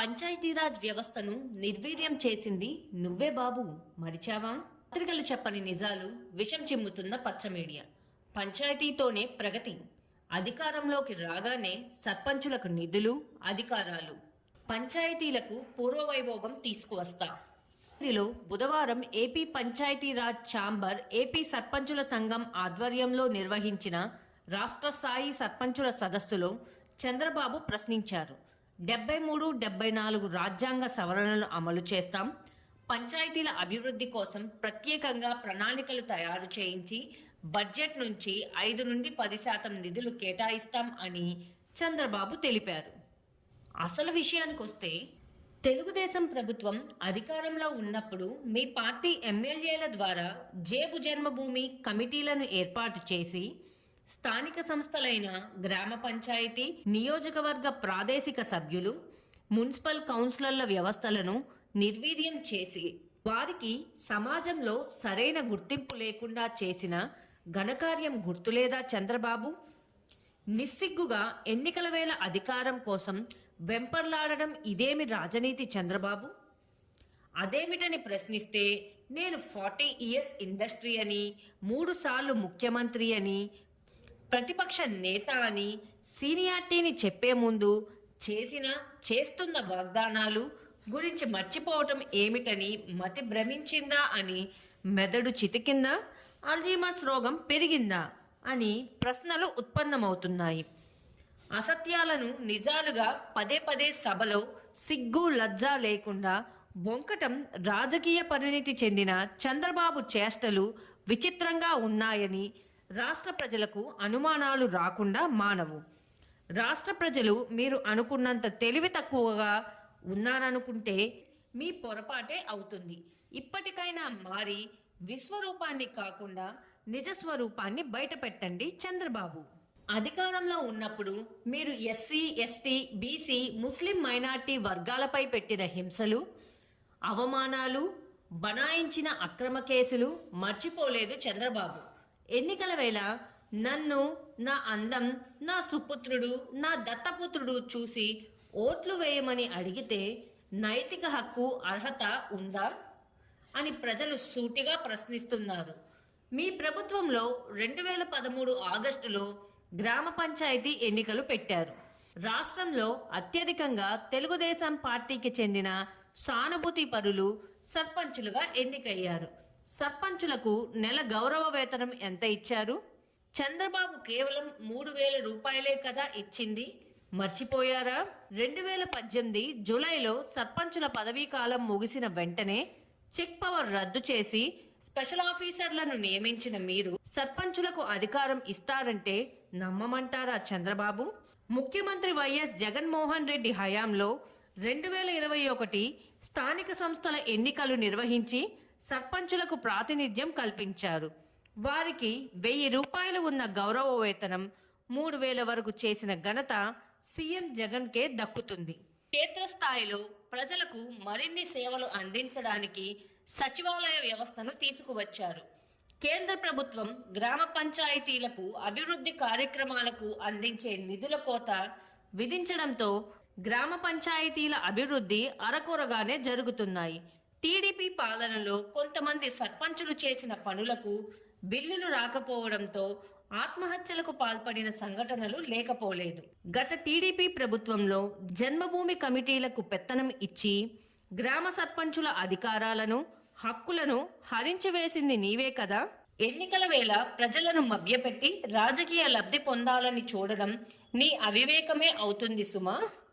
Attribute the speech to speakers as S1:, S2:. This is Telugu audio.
S1: పంచాయతీరాజ్ వ్యవస్థను నిర్వీర్యం చేసింది నువ్వే బాబు మరిచావా? పత్రికలు చెప్పని నిజాలు విషం చిమ్ముతున్న పచ్చ మీడియా. పంచాయతీతోనే ప్రగతి. అధికారంలోకి రాగానే సర్పంచులకు నిధులు అధికారాలు. పంచాయతీలకు పూర్వవైభోగం తీసుకువస్తా. లో బుధవారం ఏపీ పంచాయతీరాజ్ ఛాంబర్ ఏపీ సర్పంచుల సంఘం ఆధ్వర్యంలో నిర్వహించిన రాష్ట్ర స్థాయి సర్పంచుల సదస్సులో చంద్రబాబు ప్రశ్నించారు. డెబ్బై మూడు డెబ్బై నాలుగు రాజ్యాంగ సవరణలు అమలు చేస్తాం. పంచాయతీల అభివృద్ధి కోసం ప్రత్యేకంగా ప్రణాళికలు తయారు చేయించి బడ్జెట్ నుంచి ఐదు నుండి పది శాతం నిధులు కేటాయిస్తాం అని చంద్రబాబు తెలిపారు. అసలు విషయానికి వస్తే తెలుగుదేశం ప్రభుత్వం అధికారంలో ఉన్నప్పుడు మీ పార్టీ ఎమ్మెల్యేల ద్వారా జేబు జన్మభూమి కమిటీలను ఏర్పాటు చేసి స్థానిక సంస్థలైన గ్రామ పంచాయతీ నియోజకవర్గ ప్రాదేశిక సభ్యులు మున్సిపల్ కౌన్సిలర్ల వ్యవస్థలను నిర్వీర్యం చేసి వారికి సమాజంలో సరైన గుర్తింపు లేకుండా చేసిన ఘనకార్యం గుర్తులేదా చంద్రబాబు? నిస్సిగ్గుగా ఎన్నికల వేళ అధికారం కోసం వెంపర్లాడడం ఇదేమి రాజనీతి చంద్రబాబు? అదేమిటని ప్రశ్నిస్తే నేను ఫార్టీ ఇయర్స్ ఇండస్ట్రీ అని మూడుసార్లు ముఖ్యమంత్రి అని ప్రతిపక్ష నేత అని సీనియార్టీని చెప్పే ముందు చేసిన చేస్తున్న వాగ్దానాలు గురించి మర్చిపోవటం ఏమిటని మతి భ్రమించిందా అని మెదడు చితికిందా? అల్జీమస్ రోగం పెరిగిందా? అని ప్రశ్నలు ఉత్పన్నమవుతున్నాయి. అసత్యాలను నిజాలుగా పదే పదే సభలో సిగ్గు లజ్జ లేకుండా బొంకటం రాజకీయ పరిణితి చెందిన చంద్రబాబు చేష్టలు విచిత్రంగా ఉన్నాయని రాష్ట్ర ప్రజలకు అనుమానాలు రాకుండా మానవు. రాష్ట్ర ప్రజలు మీరు అనుకున్నంత తెలివి తక్కువగా ఉన్నారనుకుంటే మీ పొరపాటే అవుతుంది. ఇప్పటికైనా మారి విశ్వరూపాన్ని కాకుండా నిజస్వరూపాన్ని బయటపెట్టండి చంద్రబాబు. అధికారంలో ఉన్నప్పుడు మీరు SC ST BC Muslim minority వర్గాలపై పెట్టిన హింసలు అవమానాలు బనాయించిన అక్రమ కేసులు మర్చిపోలేదు చంద్రబాబు. ఎన్నికల వేళ నన్ను నా అందం నా సుపుత్రుడు నా దత్తపుత్రుడు చూసి ఓట్లు వేయమని అడిగితే నైతిక హక్కు అర్హత ఉందా? అని ప్రజలు సూటిగా ప్రశ్నిస్తున్నారు. మీ ప్రభుత్వంలో రెండు వేల పదమూడు ఆగస్టులో గ్రామ పంచాయతీ ఎన్నికలు పెట్టారు. రాష్ట్రంలో అత్యధికంగా తెలుగుదేశం పార్టీకి చెందిన సానుభూతి పరులు సర్పంచులుగా ఎన్నికయ్యారు. సర్పంచులకు నెల గౌరవ వేతనం ఎంత ఇచ్చారు? చంద్రబాబు కేవలం మూడు వేల రూపాయలే కదా ఇచ్చింది. మర్చిపోయారా? రెండు వేల పద్దెనిమిది జూలైలో సర్పంచుల పదవీ కాలం ముగిసిన వెంటనే చెక్ పవర్ రద్దు చేసి స్పెషల్ ఆఫీసర్లను నియమించిన మీరు సర్పంచులకు అధికారం ఇస్తారంటే నమ్మమంటారా చంద్రబాబు? ముఖ్యమంత్రి వైఎస్ జగన్మోహన్ రెడ్డి హయాంలో రెండు వేల ఇరవై ఒకటి స్థానిక సంస్థల ఎన్నికలు నిర్వహించి సర్పంచులకు ప్రాతినిధ్యం కల్పించారు. వారికి వెయ్యి రూపాయలు ఉన్న గౌరవ వేతనం మూడు వేల వరకు చేసిన ఘనత సీఎం జగన్కే దక్కుతుంది. క్షేత్రస్థాయిలో ప్రజలకు మరిన్ని సేవలు అందించడానికి సచివాలయ వ్యవస్థను తీసుకువచ్చారు. కేంద్ర ప్రభుత్వం గ్రామ పంచాయతీలకు అభివృద్ధి కార్యక్రమాలకు అందించే నిధుల కోత విధించడంతో గ్రామ పంచాయతీల అభివృద్ధి అరకొరగానే జరుగుతున్నాయి. టీడీపీ పాలనలో కొంతమంది సర్పంచులు చేసిన పనులకు బిల్లులు రాకపోవడంతో ఆత్మహత్యలకు పాల్పడిన సంఘటనలు లేకపోలేదు. గత టీడీపీ ప్రభుత్వంలో జన్మభూమి కమిటీలకు పెత్తనం ఇచ్చి గ్రామ సర్పంచుల అధికారాలను హక్కులను హరించివేసింది నీవే కదా? ఎన్నికల వేళ ప్రజలను మభ్యపెట్టి రాజకీయ లబ్ధి పొందాలని చూడడం నీ అవివేకమే అవుతుంది సుమా.